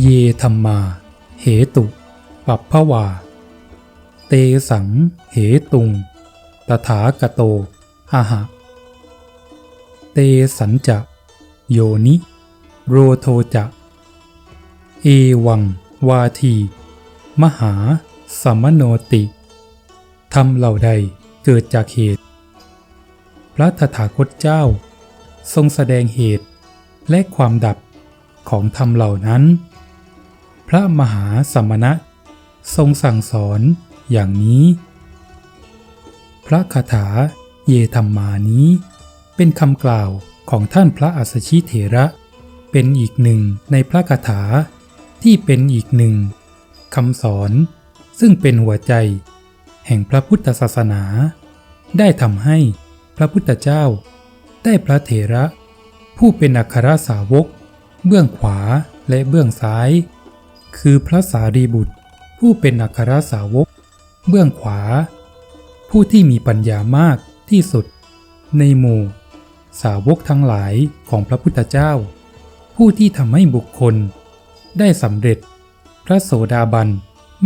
เยธรรมา เหตุ ปัปภวา เตสัง เหตุง ตถาคโตหะหะ เตสัญจะ โยนิ โรโทจะ เอวัง วาที มหา สมโนติทำเหล่าใดเกิดจากเหตุ พระตถาคตเจ้า ทรงแสดงเหตุและความดับของธรรมเหล่านั้น พระมหาสมณะ ทรงสั่งสอนอย่างนี้ พระคาถาเยธรรมานี้ เป็นคำกล่าวของท่านพระอัสชิเถระ เป็นอีกหนึ่งในพระคาถาที่เป็นอีกหนึ่งคำสอนซึ่งเป็นหัวใจ แห่งพระพุทธศาสนา ได้ทำให้พระพุทธเจ้า ได้พระเถระ ผู้เป็นอัครสาวก เบื้องขวาและเบื้องซ้าย คือพระสารีบุตร ผู้เป็นอัครสาวก เบื้องขวา ผู้ที่มีปัญญามากที่สุด ในหมู่ สาวกทั้งหลายของพระพุทธเจ้า ผู้ที่ทำให้บุคคล ได้สำเร็จ พระโสดาบัน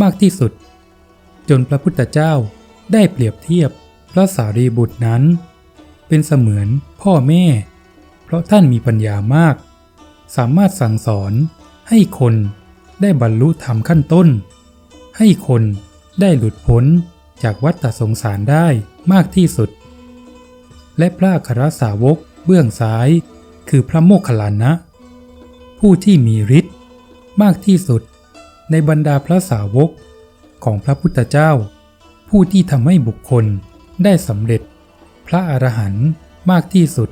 มากที่สุด จนพระพุทธเจ้าได้เปรียบเทียบพระสารีบุตรนั้น เป็นเสมือนพ่อแม่ เพราะท่านมีปัญญามาก สามารถสั่งสอนให้คน ได้บรรลุธรรมขั้นต้น ให้คนได้หลุดพ้นจากวัฏสงสารได้มากที่สุด และพระครสาวกเบื้องซ้าย คือพระโมคคัลลานะ ผู้ที่มีฤทธิ์มากที่สุดในบรรดาพระสาวกของพระพุทธเจ้า ผู้ที่ทำให้บุคคลได้สำเร็จพระอรหันต์มากที่สุด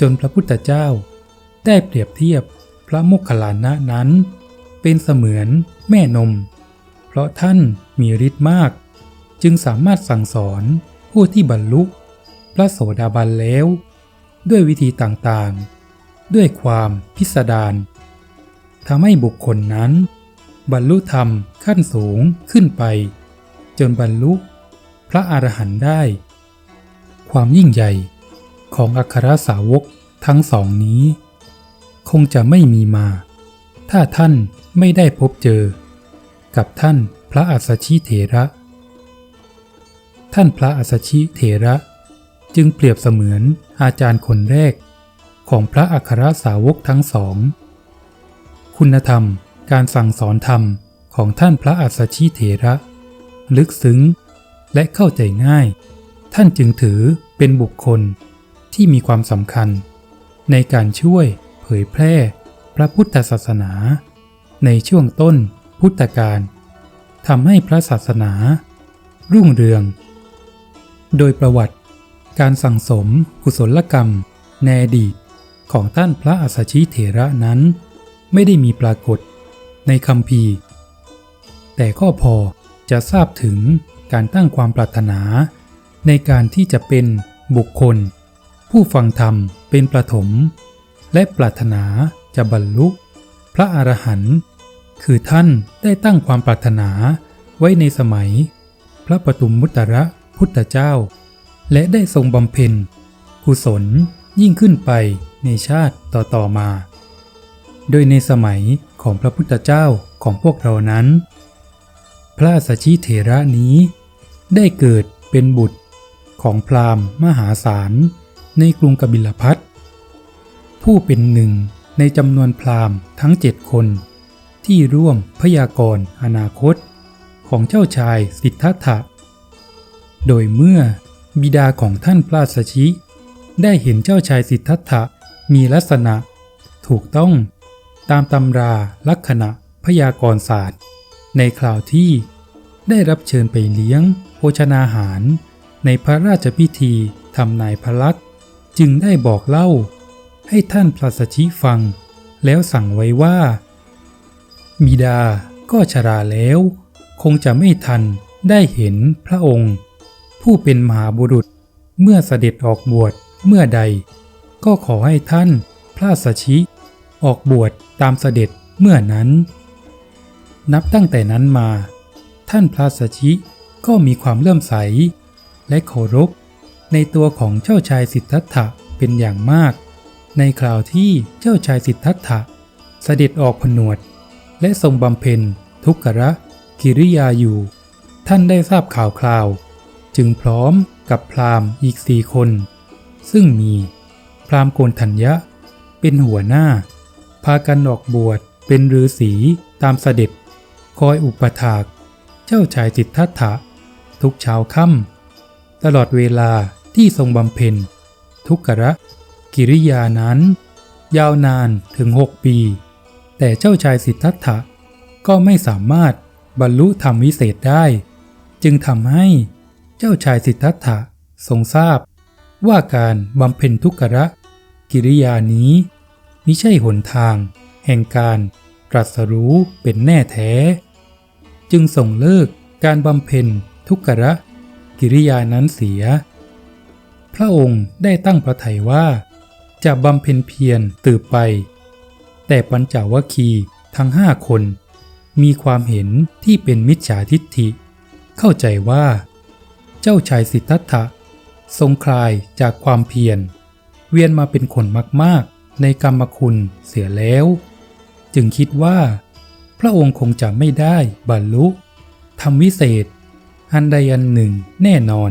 จนพระพุทธเจ้าได้เปรียบเทียบพระโมคคัลลานะนั้น เป็นเสมือนแม่นม เพราะท่านมีฤทธิ์มาก จึงสามารถสั่งสอนผู้ที่บรรลุพระโสดาบันแล้ว ด้วยวิธีต่างๆ ด้วยความพิสดารทำให้บุคคลนั้น บรรลุธรรมขั้นสูงขึ้นไป จนบรรลุพระอรหันต์ได้ ความยิ่งใหญ่ของอัครสาวกทั้งสองนี้ คงจะไม่มีมา ถ้าท่าน ไม่ได้พบเจอ กับท่านพระอัสสชิเถระ ท่านพระอัสสชิเถระ จึงเปรียบเสมือนอาจารย์คนแรก ของพระอัครสาวกทั้งสอง คุณธรรมการสั่งสอนธรรมของท่านพระอัสสชิเถระ ลึกซึ้งและเข้าใจง่าย ท่านจึงถือเป็นบุคคลที่มีความสำคัญ ในการช่วยเผยแพร่พระพุทธศาสนา ในช่วงต้นพุทธกาลทำให้พระศาสนา รุ่งเรือง โดยประวัติการสั่งสมกุศลกรรมในอดีตของท่านพระอัสชิเถระนั้น ไม่ได้มีปรากฏในคำพีร์แต่ก็พอจะทราบถึงการตั้งความปรารถนา ในการที่จะเป็นบุคคล ผู้ฟังธรรมเป็นประถม และปรารถนาจะบรรลุ พระอรหันต์คือท่านได้ตั้งความปรารถนาไว้ในสมัย พระปตุมมุตระพุทธเจ้า และได้ทรงบำเพ็ญกุศลยิ่งขึ้นไปในชาติต่อๆมา โดยในสมัยของพระพุทธเจ้าของพวกเรานั้น พระสัชชิเถระนี้ ได้เกิดเป็นบุตรของพราหมณ์มหาศาลในกรุงกบิลพัทผู้เป็นหนึ่ง ในจำนวนพราหมณ์ทั้งเจ็ดคน ที่ร่วมพยากรณ์อนาคต ของเจ้าชายสิทธัตถะ โดยเมื่อบิดาของท่านพระสัชชิ ได้เห็นเจ้าชายสิทธัตถะมีลักษณะ ถูกต้องตามตำราลักษณะพยากรณศาสตร์ ในคราวที่ได้รับเชิญไปเลี้ยงโภชนาหาร ในพระราชพิธีทำนายพระลักษณ์จึงได้บอกเล่า ให้ท่านพระสัชิฟัง แล้วสั่งไว้ว่า บิดาก็ชราแล้ว คงจะไม่ทันได้เห็นพระองค์ ผู้เป็นมหาบุรุษเมื่อเสด็จออกบวชเมื่อใด ก็ขอให้ท่านพระสัชิ ออกบวชตามเสด็จเมื่อนั้น นับตั้งแต่นั้นมา ท่านพระสัชชิก็มีความเลื่อมใส และเคารพในตัวของเจ้าชายสิทธัตถะเป็นอย่างมาก ในคราวที่เจ้าชายสิทธัตถะเสด็จออกผนวด และทรงบำเพ็ญ ทุกขะกิริยาอยู่ ท่านได้ทราบข่าวคราว จึงพร้อมกับพราหมณ์อีกสี่คน ซึ่งมีพราหมณ์โกนธัญญะ เป็นหัวหน้า พากันออกบวชเป็นฤาษีตามเสด็จ คอยอุปถาก เจ้าชายจิตทัตถะ ทุกเช้าค่ำตลอดเวลาที่ทรงบำเพ็ญ ทุกขะ กิริยานั้น ยาวนานถึงหกปี แต่เจ้าชายสิทธัตถะก็ไม่สามารถบรรลุธรรมวิเศษได้ จึงทำให้เจ้าชายสิทธัตถะทรงทราบ ว่าการบำเพ็ญทุกขะกิริยานี้มิใช่หนทาง แห่งการตรัสรู้เป็นแน่แท้ จึงส่งเลิกการบำเพ็ญทุกขะกิริยานั้นเสีย พระองค์ได้ตั้งพระทัยว่า จะบำเพ็ญเพียรตืบไป แต่ปัญจวัคคีย์ทั้งห้าคน มีความเห็นที่เป็นมิจฉาทิฏฐิ เข้าใจว่า เจ้าชายสิทธัตถะทรงคลายจากความเพียร เวียนมาเป็นคนมากๆ ในกรรมคุณเสียแล้ว จึงคิดว่า พระองค์คงจะไม่ได้บรรลุทำวิเศษ อันใดอันหนึ่งแน่นอน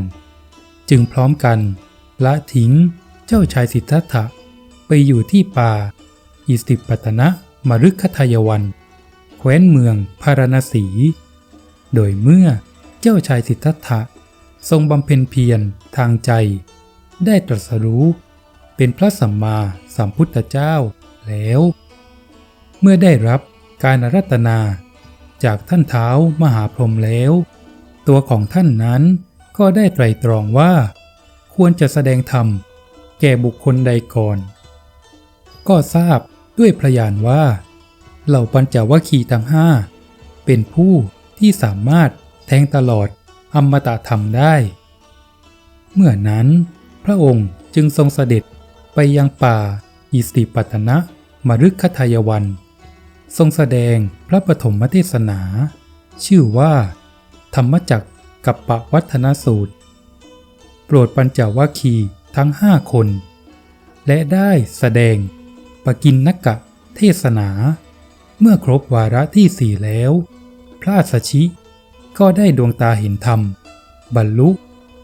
จึงพร้อมกันละทิ้ง เจ้าชายสิทธัตถะไปอยู่ที่ป่า อิสิปตนะมฤคทายวัน แคว้นเมืองพาราณสี โดยเมื่อเจ้าชายสิทธัตถะทรงบำเพ็ญเพียรทางใจ ได้ตรัสรู้ เป็นพระสัมมาสัมพุทธเจ้าแล้ว เมื่อได้รับการอารัตนาจากท่านเท้ามหาพรหมแล้ว ตัวของท่านนั้นก็ได้ไตรตรองว่า ควรจะแสดงธรรม แก่บุคคลใดก่อน ก็ทราบด้วยพระยานว่า เหล่าปัญจวัคคีย์ทั้งห้าเป็นผู้ที่สามารถแทงตลอดอมตะธรรมได้ เมื่อนั้นพระองค์จึงทรงเสด็จไปยังป่าอิสิปตนะมฤคทายวัน ทรงแสดงพระปฐมเทศนา ชื่อว่า ธรรมจักกับปวัฒนสูตร โปรดปัญจวัคคีย์ ทั้งห้าคน และได้แสดงปกินนักะเทศนา เมื่อครบวาระที่สี่แล้ว พระสัชชิ ก็ได้ดวงตาเห็นธรรม บรรลุ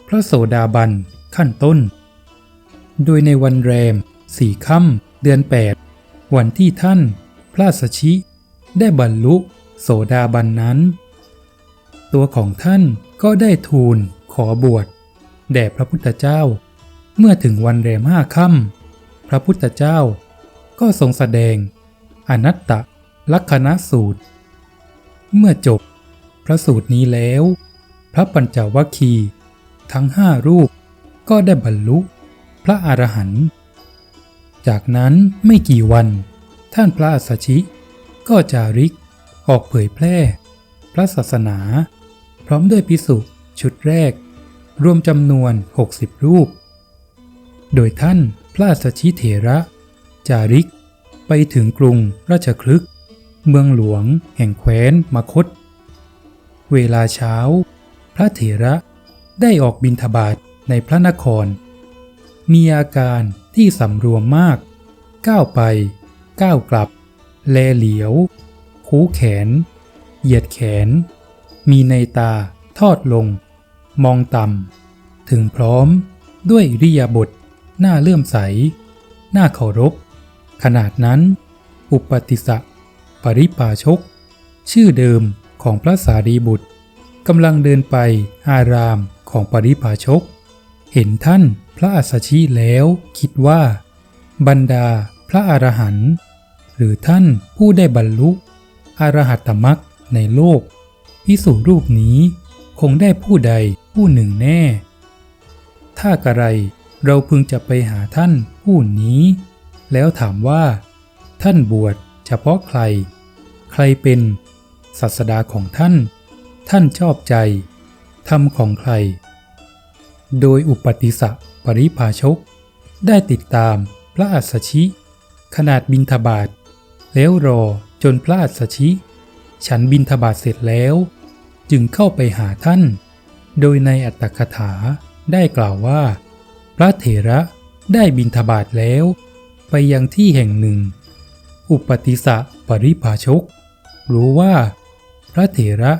พระโสดาบันขั้นต้น โดยในวันแรมสี่ค่ำเดือนแปดวันที่ท่าน พระสัชชิ ได้บรรลุโสดาบันนั้น ตัวของท่านก็ได้ทูลขอบวชแด่พระพุทธเจ้า เมื่อถึงวันแรมห้าค่ำพระพุทธเจ้าก็ทรงแสดง อนัตตลักษณสูตร เมื่อจบพระสูตรนี้แล้ว พระปัญจวัคคีย์ทั้งห้ารูปก็ได้บรรลุพระอรหันต์จากนั้นไม่กี่วัน ท่านพระอัสสชิก็จาริกออกเผยแพร่ พระศาสนา พร้อมด้วยพิสุชุดแรก รวมจำนวน 60 รูป โดยท่านพระอัสชิเถระ จาริก ไปถึงกรุงราชคลึก เมืองหลวงแห่งแคว้นมคต เวลาเช้า พระเถระได้ออกบินทบาทในพระนคร มีอาการที่สำรวมมาก ก้าวไป ก้าวกลับ แลเหลียว คูแขน เหยียดแขน มีในตาทอดลง มองต่ำ ถึงพร้อมด้วยริยาบถห น้าเลื่อมใสหน้าเคารพ ขนาดนั้น อุปติสะปริปาชก ชื่อเดิมของพระสารีบุตรกำลังเดินไปอารามของปริพาชก เห็นท่านพระอัสสชิแล้วคิดว่า บรรดาพระอรหันต์หรือท่านผู้ได้บรรลุอรหัตตมรักในโลกพิสูรูปนี้คงได้ผู้ใดผู้หนึ่งแน่ ถ้ากระไร เราพึงจะไปหาท่านผู้นี้ แล้วถามว่า ท่านบวชเฉพาะใคร ใครเป็นศาสดาของท่าน ท่านชอบใจธรรมของใคร โดยอุปติสะปริภาชก ได้ติดตามพระอัสสชิ ขนาดบินทบาท แล้วรอจนพระอัสสชิ ฉันบินทบาทเสร็จแล้ว จึงเข้าไปหาท่าน โดยในอัตถกถาได้กล่าวว่า ระเถระได้บินทบาทแล้ว ไปยังที่แห่งหนึ่ง อุปติสะปริภาชก รู้ว่า พระเถระ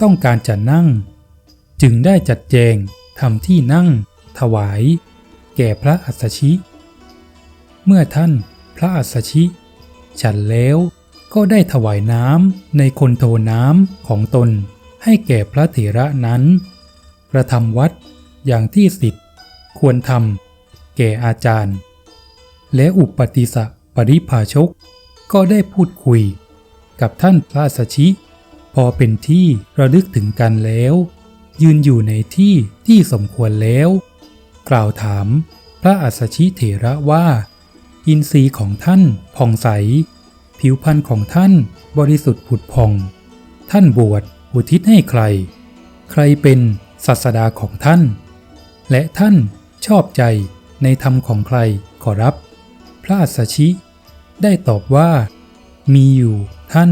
ต้องการจะนั่ง จึงได้จัดแจงทำที่นั่ง ถวาย แก่พระอัสสชิ เมื่อท่านพระอัสสชิ ฉันแล้วก็ได้ถวายน้ำในคนโทน้ำของตนให้แก่พระเถระนั้น กระทำวัดอย่างที่สิทธิ ควรทำแก่อาจารย์ และอุปติสะปริภาชก ก็ได้พูดคุยกับท่านพระอัสชิ พอเป็นที่ระลึกถึงกันแล้ว ยืนอยู่ในที่ที่สมควรแล้ว กล่าวถามพระอัสสชิเถระว่า อินทรีย์ของท่านผ่องใส ผิวพรรณของท่านบริสุทธิ์ผุดพอง ท่านบวชอุทิศให้ใคร ใครเป็นศาสดาของท่าน และท่าน ชอบใจในธรรมของใครขอรับ พระอัสชิ ได้ตอบว่า มีอยู่ท่าน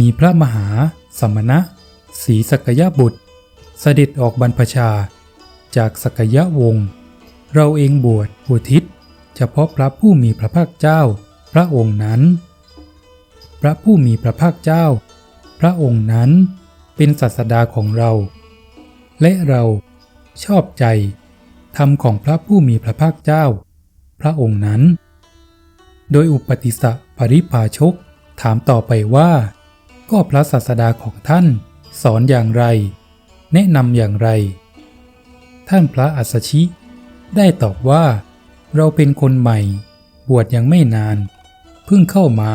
มีพระมหาสมณะศรีสกยบุตร เสด็จออกบรรพชา จากสกยวงศ์เราเองบวชอุทิศ เฉพาะพระผู้มีพระภาคเจ้า พระองค์นั้น พระผู้มีพระภาคเจ้า พระองค์นั้นเป็นศาสดาของเรา และเราชอบใจ ธรรมของพระผู้มีพระภาคเจ้า พระองค์นั้น โดยอุปติสสะปริภาชก ถามต่อไปว่า ก็พระศาสดาของท่าน สอนอย่างไร แนะนำอย่างไร ท่านพระอัสสชิ ได้ตอบว่า เราเป็นคนใหม่ บวชยังไม่นาน เพิ่งเข้ามา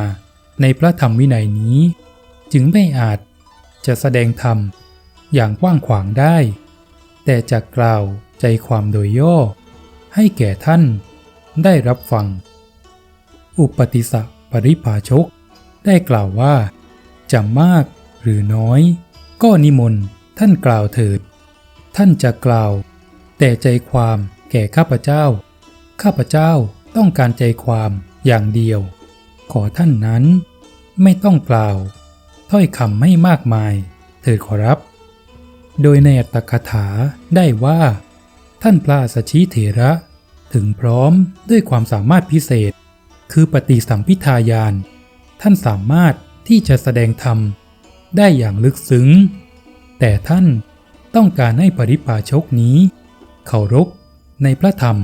ในพระธรรมวินัยนี้ จึงไม่อาจจะแสดงธรรมอย่างกว้างขวางได้ แต่จะกล่าว ใจความโดยย่อ ให้แก่ท่านได้รับฟัง อุปติสสะปริภาชก ได้กล่าวว่า จะมากหรือน้อย ก็นิมนต์ท่านกล่าวเถิด ท่านจะกล่าว แต่ใจความแก่ข้าพเจ้า ข้าพเจ้าต้องการใจความอย่างเดียว ขอท่านนั้นไม่ต้องกล่าว ถ้อยคำไม่มากมาย เถิดขอรับ โดยในอัตถกถาได้ว่า ท่านพระสัชชีเถระ ถึงพร้อมด้วยความสามารถพิเศษ คือปฏิสัมพิทายาน ท่านสามารถที่จะแสดงธรรม ได้อย่างลึกซึ้ง แต่ท่านต้องการให้ปริพาชกนี้เคารพในพระธรรม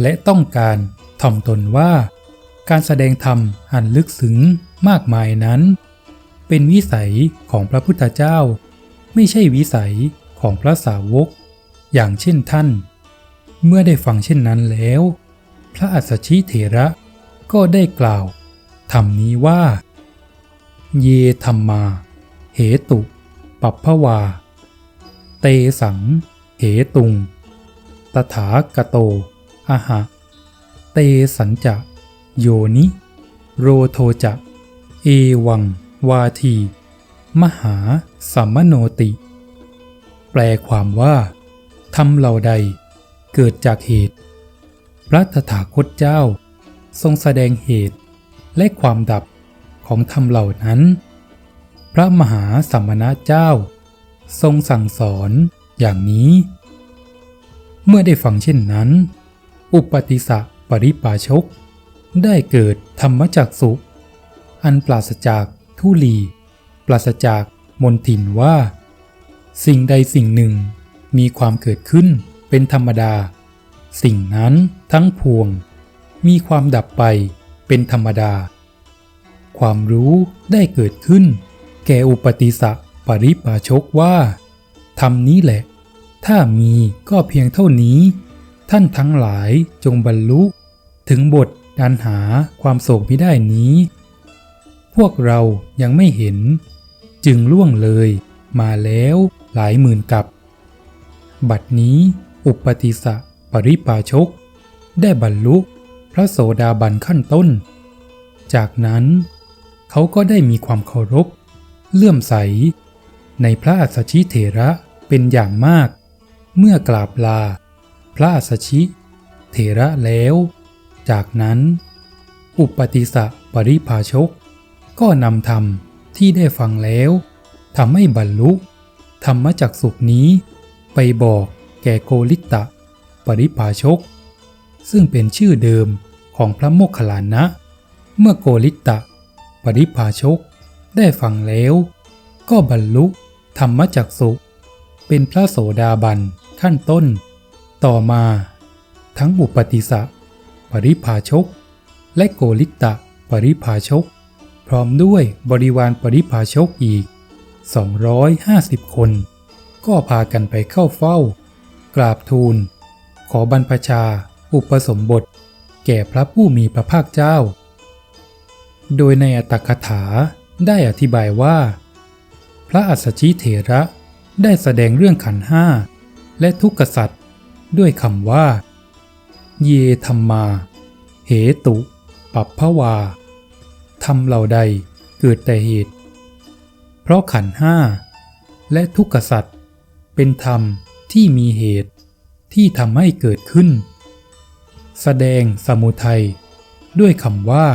และต้องการถ่อมตนว่า การแสดงธรรมอันลึกซึ้งมากมายนั้น เป็นวิสัยของพระพุทธเจ้า ไม่ใช่วิสัยของพระสาวก อย่างเช่นท่าน เมื่อได้ฟังเช่นนั้นแล้ว พระอัสสชิเถระก็ได้กล่าวธรรมนี้ว่า เยธรรมา เหตุปัปภวา เตสัง เหตุง ตถากโตอะหะ เตสัญจะ โยนิ โรโทจะ เอวัง วาที มหาสัมมโนติ แปลความว่า ทำเหล่าใด เกิดจากเหตุ พระตถาคตเจ้า ทรงแสดงเหตุและความดับของธรรมเหล่านั้น พระมหาสัมมณเจ้า ทรงสั่งสอนอย่างนี้ เมื่อได้ฟังเช่นนั้น อุปติสสะปริปาชก ได้เกิดธรรมจักสุ อันปราศจากทุลี ปราศจากมนทินว่า สิ่งใดสิ่งหนึ่ง มีความเกิดขึ้นเป็นธรรมดา สิ่งนั้นทั้งพวง มีความดับไปเป็นธรรมดา ความรู้ได้เกิดขึ้น แก่อุปติสสะปริปาชกว่าธรรมนี้แหละ ถ้ามีก็เพียงเท่านี้ ท่านทั้งหลายจงบรรลุ ถึงบทการหาความโศกไม่ได้นี้ พวกเรายังไม่เห็น จึงล่วงเลยมาแล้วหลายหมื่นกับ บัดนี้อุปติสะปริปาชก ได้บรรลุพระโสดาบันขั้นต้น จากนั้นเขาก็ได้มีความเคารพ เลื่อมใส ในพระอัสชิเถระเป็นอย่างมาก เมื่อกราบลา พระอัสชิ เถระแล้ว จากนั้น อุปติสสะปริภาชก ก็นำธรรมที่ได้ฟังแล้วทำให้บรรลุ ธรรมจักสุขนี้ ไปบอกแก่โกลิตะ ปริภาชก ซึ่งเป็นชื่อเดิมของพระโมคคัลลานะ เมื่อโกลิตะ ปริภาชกได้ฟังแล้ว ก็บรรลุธรรมจักสุเป็นพระโสดาบันขั้นต้น ต่อมาทั้งอุปติสะ ปริภาชก และโกลิตะ ปริภาชก พร้อมด้วยบริวารปริภาชกอีก 250 คน ก็พากันไปเข้าเฝ้า กราบทูล ขอบรรพชา อุปสมบท แก่พระผู้มีพระภาคเจ้า โดยในอัตถกถาได้อธิบายว่า พระอัสสชิเถระได้แสดงเรื่องขันห้า และทุกขสัตว์ด้วยคำว่า เยธรรมา เหตุ ปัปภวาธรรมเหล่าใดเกิดแต่เหตุ เพราะขันห้าและทุกขสัตว์ เป็นธรรมที่มีเหตุที่ทำให้เกิดขึ้น แสดงสมุทัยด้วยคำว่า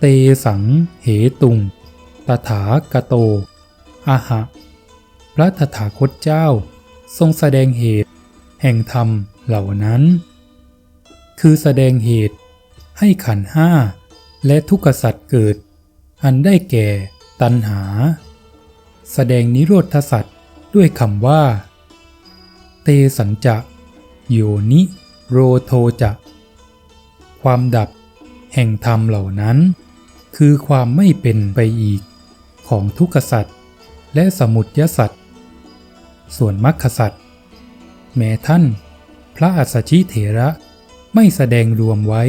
เตสังเหตุง ตถากโตอาหะ พระตถาคตเจ้าทรงแสดงเหตุแห่งธรรมเหล่านั้น คือแสดงเหตุให้ขันห้าและทุกขสัตว์เกิด อันได้แก่ตัณหา แสดงนิโรธสัตว์ ด้วยคำว่า เตสัญจะโยนิโรโทจะความดับแห่งธรรมเหล่านั้น คือความไม่เป็นไปอีกของทุกขสัตว์และสมุทยสัตว์ส่วนมรรคสัตว์แม้ท่าน พระอัสสชิเถระไม่แสดงรวมไว้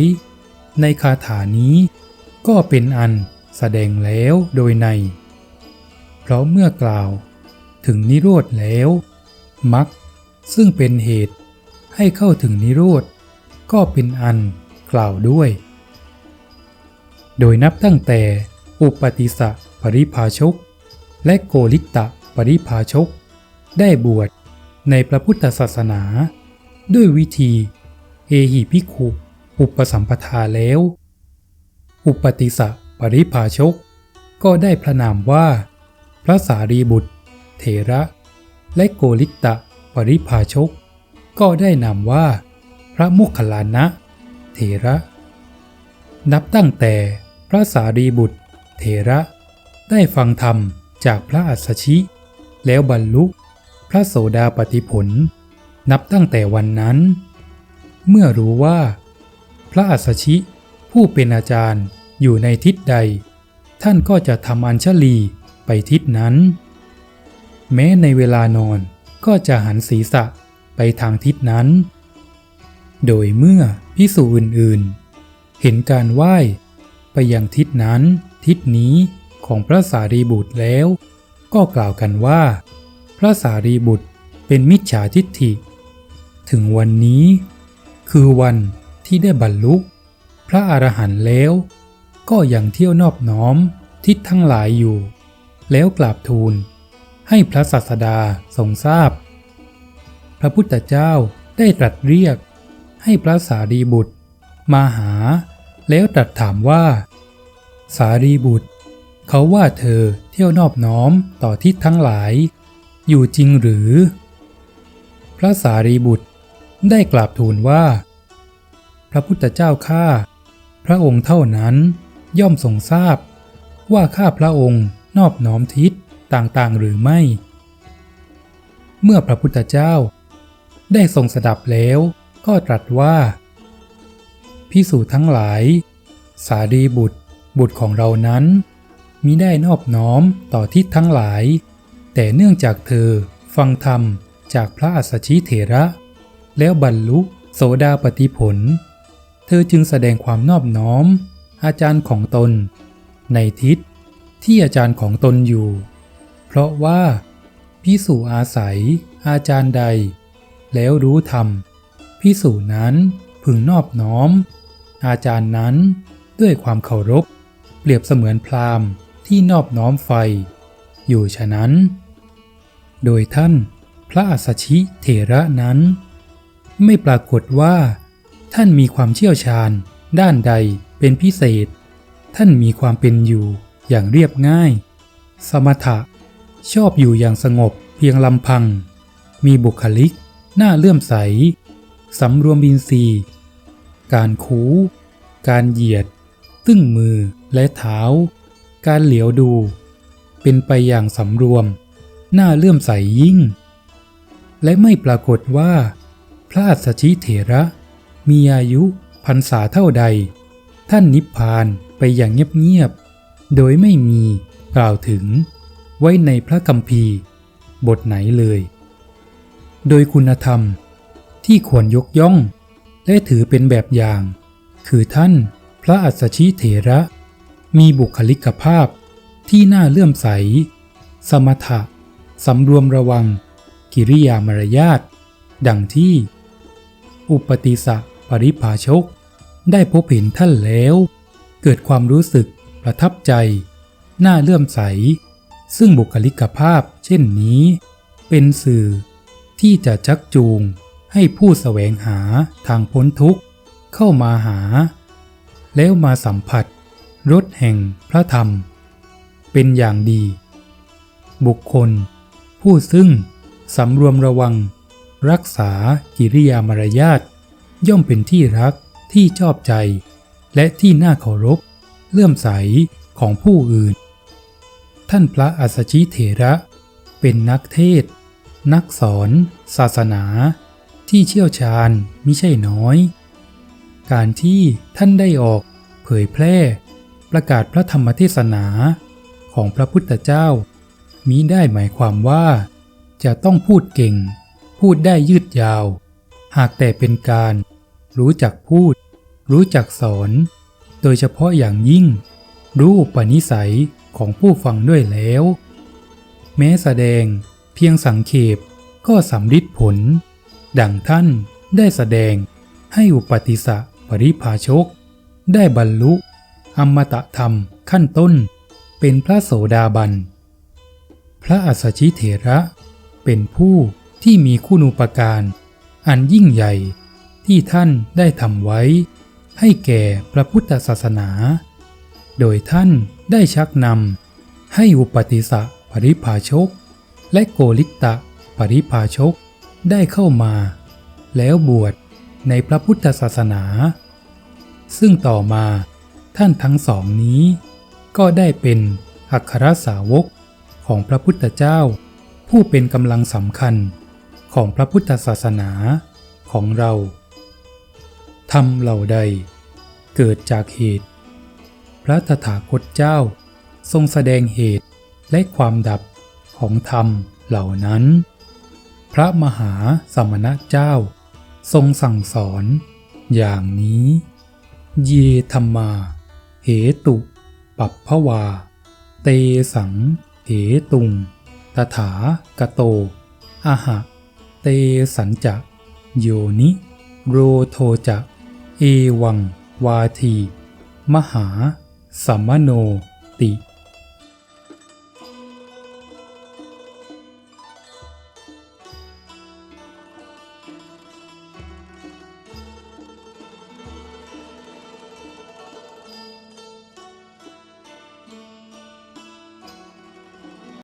ในคาถานี้ก็เป็นอันแสดงแล้วโดยใน เพราะเมื่อกล่าว ถึงนิโรธแล้วมรรคซึ่งเป็นเหตุให้เข้าถึงนิโรธ ก็เป็นอันกล่าวด้วย โดยนับตั้งแต่อุปติสะปริภาชก และโกลิตะปริภาชก ได้บวชในพระพุทธศาสนา ด้วยวิธีเอหิพิคุอุปสัมปทาแล้ว อุปติสะปริภาชก ก็ได้พระนามว่า พระสารีบุตร เถระ และโกลิตะปริภาชก ก็ได้นามว่า พระมุขลานะ เถระ นับตั้งแต่พระสารีบุตร เถระ ได้ฟังธรรมจากพระอัสสชิ แล้วบรรลุพระโสดาปติผล นับตั้งแต่วันนั้น เมื่อรู้ว่า พระอัสสชิผู้เป็นอาจารย์อยู่ในทิศใด ท่านก็จะทำอัญชลีไปทิศนั้น แม้ในเวลานอนก็จะหันศีรษะไปทางทิศนั้น โดยเมื่อพิสูจอื่นๆ เห็นการไหว้ไปยังทิศนั้นทิศนี้ของพระสารีบุตรแล้ว ก็กล่าวกันว่า พระสารีบุตรเป็นมิจฉาทิฏฐิ ถึงวันนี้ คือวันที่ได้บรรลุพระอรหันต์แล้ว ก็ยังเที่ยวนอบน้อมทิศทั้งหลายอยู่ แล้วกราบทูล ให้พระสัสดาทรงทราบพระพุทธเจ้าได้ตรัสเรียก ให้พระสารีบุตร มาหา แล้วตรัสถามว่า สารีบุตร เขาว่าเธอเที่ยวนอบน้อมต่อทิศทั้งหลาย อยู่จริงหรือ พระสารีบุตรได้กราบทูลว่า พระพุทธเจ้าข้าพระองค์เท่านั้นย่อมทรงทราบ ว่าข้าพระองค์นอบน้อมทิศ ต่างๆ หรือไม่ เมื่อพระพุทธเจ้า ได้ทรงสดับแล้วก็ตรัสว่า พิสูจน์ทั้งหลาย สารีบุตร บุตรของเรานั้นมิได้นอบน้อมต่อทิศทั้งหลาย แต่เนื่องจากเธอฟังธรรมจากพระอัสสชิเถระ แล้วบรรลุโสดาปติผล เธอจึงแสดงความนอบน้อม อาจารย์ของตน ในทิศที่อาจารย์ของตนอยู่ เพราะว่าพิสูจอาศัยอาจารย์ใด แล้วรู้ธรรมพิสูจนั้นพึงนอบน้อม อาจารย์นั้นด้วยความเคารพ เปรียบเสมือนพราหมณ์ที่นอบน้อมไฟ อยู่ฉะนั้น โดยท่านพระอัสชิเถระนั้น ไม่ปรากฏว่า ท่านมีความเชี่ยวชาญ ด้านใดเป็นพิเศษ ท่านมีความเป็นอยู่อย่างเรียบง่าย สมถะ ชอบอยู่อย่างสงบเพียงลำพัง มีบุคลิกน่าเลื่อมใส สำรวมบินทรีการคูการเหยียด ตึ้งมือและเท้า การเหลียวดู เป็นไปอย่างสำรวมน่าเลื่อมใสยิ่ง และไม่ปรากฏว่า พระอัสชิเถระ มีอายุพรรษาเท่าใด ท่านนิพพานไปอย่างเงียบๆ โดยไม่มีกล่าวถึง ไว้ในพระคัมภีร์ บทไหนเลย โดยคุณธรรมที่ควรยกย่อง และถือเป็นแบบอย่าง คือท่านพระอัสสชิเถระ มีบุคลิกภาพที่น่าเลื่อมใส สมถะสำรวมระวัง กิริยามารยาท ดังที่ อุปติสสะปริภาชก ได้พบเห็นท่านแล้ว เกิดความรู้สึกประทับใจ น่าเลื่อมใส ซึ่งบุคลิกภาพเช่นนี้ เป็นสื่อที่จะชักจูงให้ผู้แสวงหาทางพ้นทุกข์เข้ามาหา แล้วมาสัมผัสรสแห่งพระธรรม เป็นอย่างดี บุคคล ผู้ซึ่งสำรวมระวัง รักษากิริยามารยาทย่อมเป็นที่รักที่ชอบใจ และที่น่าเคารพเลื่อมใสของผู้อื่น ท่านพระอัสชิเถระ เป็นนักเทศ นักสอน ศาสนา ที่เชี่ยวชาญมิใช่น้อย การที่ท่านได้ออกเผยแพร่ ประกาศพระธรรมเทศนาของพระพุทธเจ้า มิได้หมายความว่า จะต้องพูดเก่ง พูดได้ยืดยาว หากแต่เป็นการ รู้จักพูด รู้จักสอน โดยเฉพาะอย่างยิ่ง รู้ปนิสัย ของผู้ฟังด้วยแล้ว แม้แสดงเพียงสังเขปก็สำฤทธิ์ผล ดังท่านได้แสดงให้อุปติสะปริภาชก ได้บรรลุอมตะธรรมขั้นต้น เป็นพระโสดาบัน พระอัสชิเถระเป็นผู้ที่มีคุณูปการอันยิ่งใหญ่ที่ท่านได้ทำไว้ ให้แก่พระพุทธศาสนา โดยท่านได้ชักนำให้อุปติสะปริภาชก และโกลิตตะปริภาชกได้เข้ามา แล้วบวชในพระพุทธศาสนา ซึ่งต่อมาท่านทั้งสองนี้ ก็ได้เป็นอัครสาวกของพระพุทธเจ้า ผู้เป็นกำลังสำคัญของพระพุทธศาสนาของเราทำเหล่าใด เกิดจากเหตุ ระตถาคตเจ้า ทรงแสดงเหตุและความดับของธรรมเหล่านั้น พระมหาสมณะเจ้า ทรงสั่งสอนอย่างนี้ เยธรรมา เหตุปัปภวา เตสัง เหตุง ตถากโตอาหะ เตสัญจะโยนิ โรโทจะ เอวัง วาที มหา สัมมโนติ